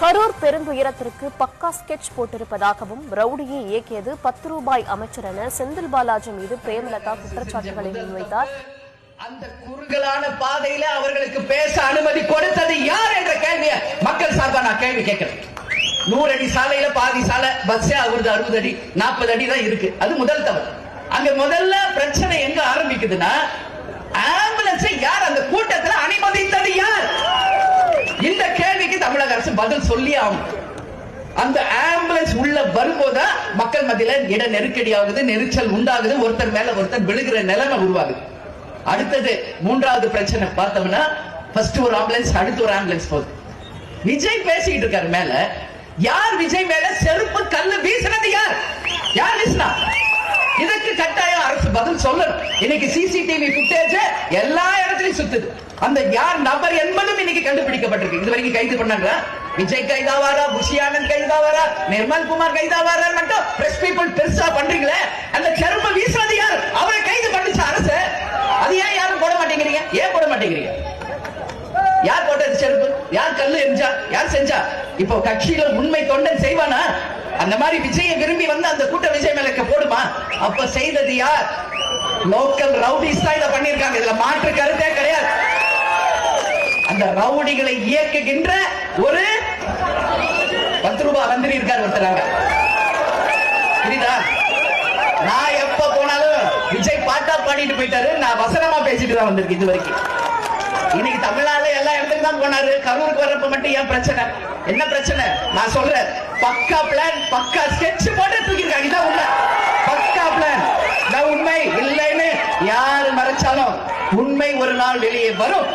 கரூர் பெருந்துயரத்திற்கு பக்கா ஸ்கெட்ச் போட்டிருப்பதாகவும் ரவுடியை இயக்கியது பத்து ரூபாய் அமைச்சர் என செந்தில் பாலாஜி மீது பிரேமலதா குற்றச்சாட்டுகளை முன்வைத்தார். அந்த குறுகலான பாதையில அவர்களுக்கு பேச அனுமதி கொடுத்தது யார் என்ற கேள்வியை மக்கள் சார்பா நான் கேள்வி கேட்கிறேன். நூறு அடி சாலையில பாதி சாலை பஸ்ஸே அவரது அறுபது அடி நாற்பது அடி தான் இருக்கு. அது முதல் தவறு. அங்க முதல்ல பிரச்சனை எங்க ஆரம்பிக்குதுன்னா ஆம்புலன்ஸை யார் அந்த அரசு பதில் சொல்லி ஆகும் அந்த ஆம்புலன்ஸ் உள்ள வரும்போதுதான் மக்கள் மத்தியில இட நெருக்கடி ஆகுது நெரிச்சல் உண்டாகுது ஒருத்தர் மேல ஒருத்தர் விழுகிற நிலைமை உருவாகுது. அடுத்தது மூன்றாவது பிரச்சனை பார்த்தோம்னா ஃபர்ஸ்ட் ஒரு ஆம்புலன்ஸ் அடுத்து ஒரு ஆம்புலன்ஸ் போகுது. விஜய் பேசிட்டு இருக்காரு மேல. யார் விஜய் மேல? செருப்பு கல்லு வீச யார் யார் வீசினா இதுக்கு கட்டாயம் அரசு பதில் சொல்லணும் இன்னைக்கு சிசிடிவி ஃபுட்டேஜ் எல்லா இடத்துலயும் சுத்துது. அந்த யார் நபர் என்பதும் இன்னைக்கு கண்டுபிடிக்கப்பட்டிருக்கு. இது வரைக்கும் கைது பண்ணாங்க விஜய் கைதாவாரா? புஷியானந்த் கைதாவாரா? நிர்மல் குமார் கைதாவாரா மட்டும்? பிரஸ் பீப்புள் பெருசா பண்றீங்களே? அந்த சரும வீசுறது யார்? அவரை கைது பண்ணுச்சு அரசு. அது ஏன் யாரும் போட மாட்டேங்கிறீங்க? ஏன் போட மாட்டேங்கிறீங்க? யார் போட்டது செருப்பு? யார் கல்லு எரிஞ்சா? யார் செஞ்சா? இப்போ கட்சியில உண்மை தொண்டன் செய்வானா? அந்த மாதிரி விஜய விரும்பி வந்து அந்த கூட்ட விஜய் மேலக்கு போடுமா? அப்ப செய்தது யார்? லோக்கல் ரவுடிஸ் தான் இதை பண்ணிருக்காங்க இதுல மாற்று கருத்தே கிடையாது. அந்த ரவுடிகளை இயக்குகின்ற ஒரு பத்து ரூபாய் மந்திரி இருக்கார் ஒருத்தராங்க புரியுதா? நான் எப்ப போனாலும் விஜய் பாட்டா பாடிட்டு போயிட்டாரு. நான் வசனமா பேசிட்டு தான் வந்திருக்கேன் இது வரைக்கும். இன்னைக்கு தமிழ்நாடு எல்லா இடத்துக்கும் தான் போனாரு. கரூருக்கு வர்றப்ப மட்டும் ஏன் பிரச்சனை? என்ன பிரச்சனை? நான் சொல்றேன். பக்கா பிளான் பக்கா ஸ்கெட்ச் போட்டு தூக்கிருக்காங்க இதான் உண்மை. பக்கா பிளான் இதான் உண்மை. இல்லைன்னு யாரு மறைச்சாலும் உண்மை ஒரு நாள் வெளியே வரும்.